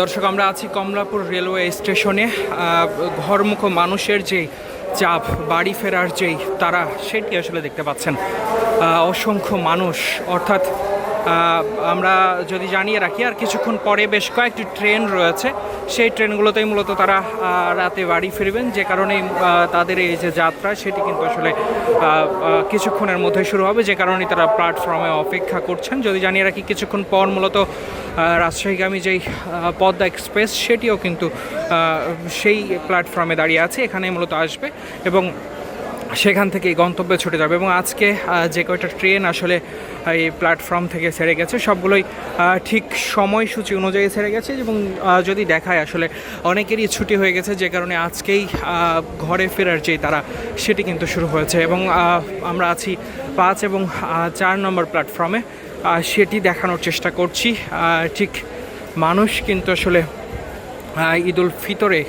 দর্শক, আমরা আছি কমলাপুর রেলওয়ে স্টেশনে। ঘরমুখো মানুষের যে চাপ, বাড়ি ফেরার যেই তারা, সেটি আসলে দেখতে পাচ্ছেন। অসংখ্য মানুষ, অর্থাৎ আমরা যদি জানিয়ে রাখি, আর কিছুক্ষণ পরে বেশ কয়েকটি ট্রেন রয়েছে। সেই ট্রেনগুলোতেই মূলত তারা রাতে বাড়ি ফিরবেন। যে কারণে তাদের এই যে যাত্রা, সেটি কিন্তু আসলে কিছুক্ষণের মধ্যে শুরু হবে। যে কারণে তারা প্ল্যাটফর্মে অপেক্ষা করছেন। যদি জানিয়ে রাখি, কিছুক্ষণ পর মূলত রাজশাহীগামী যেই পদ্মা এক্সপ্রেস, সেটিও কিন্তু সেই প্ল্যাটফর্মে দাঁড়িয়ে আছে। এখানে মূলত আসবে এবং সেখান থেকে গন্তব্যে ছুটে যাবে এবং আজকে যে কয়টা ট্রেন আসলে এই প্ল্যাটফর্ম থেকে ছেড়ে গেছে, সবগুলোই ঠিক সময়সূচি অনুযায়ী ছেড়ে গেছে এবং যদি দেখায় আসলে অনেকেরই ছুটি হয়ে গেছে, যে কারণে আজকেই ঘরে ফেরার যে তারা, সেটি কিন্তু শুরু হয়েছে এবং আমরা আছি পাঁচ এবং চার নম্বর প্ল্যাটফর্মে সেটি দেখানোর চেষ্টা করছি। ঠিক মানুষ কিন্তু আসলে ঈদুল ফিতরে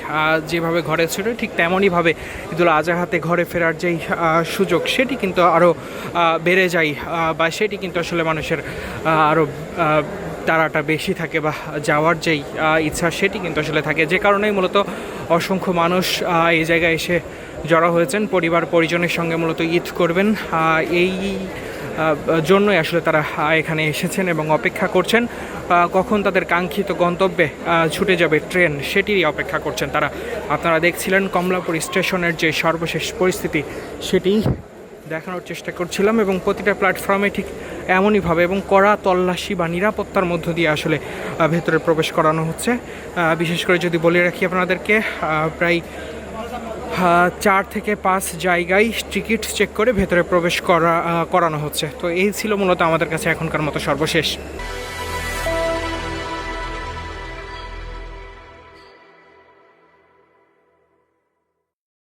যেভাবে ঘরে ছিল, ঠিক তেমনইভাবে ঈদুল আজহাতে ঘরে ফেরার যেই সুযোগ, সেটি কিন্তু আরও বেড়ে যায় বা সেটি কিন্তু আসলে মানুষের আরও তারাটা বেশি থাকে বা যাওয়ার যেই ইচ্ছা, সেটি কিন্তু আসলে থাকে। যে কারণেই মূলত অসংখ্য মানুষ এই জায়গায় এসে জড়ো হয়েছেন। পরিবার পরিজনের সঙ্গে মূলত ঈদ করবেন। এই জন্যই আসলে তারা এখানে এসেছেন এবং অপেক্ষা করছেন। কখন তাদের কাঙ্ক্ষিত গন্তব্যে ছুটে যাবে ট্রেন, সেটিরই অপেক্ষা করছেন তারা। আপনারা দেখছিলেন কমলাপুর স্টেশনের যে সর্বশেষ পরিস্থিতি, সেটি দেখানোর চেষ্টা করছিলাম এবং প্রতিটা প্ল্যাটফর্মে ঠিক এমনইভাবে এবং কড়া তল্লাশি বা নিরাপত্তার মধ্য দিয়ে আসলে ভেতরে প্রবেশ করানো হচ্ছে। বিশেষ করে যদি বলে রাখি আপনাদেরকে প্রায় চার থেকে পাঁচ জায়গায় টিকিট চেক করে ভেতরে প্রবেশ করা করানো হচ্ছে। তো এই ছিল মূলত আমাদের কাছে এখনকার মতো সর্বশেষ।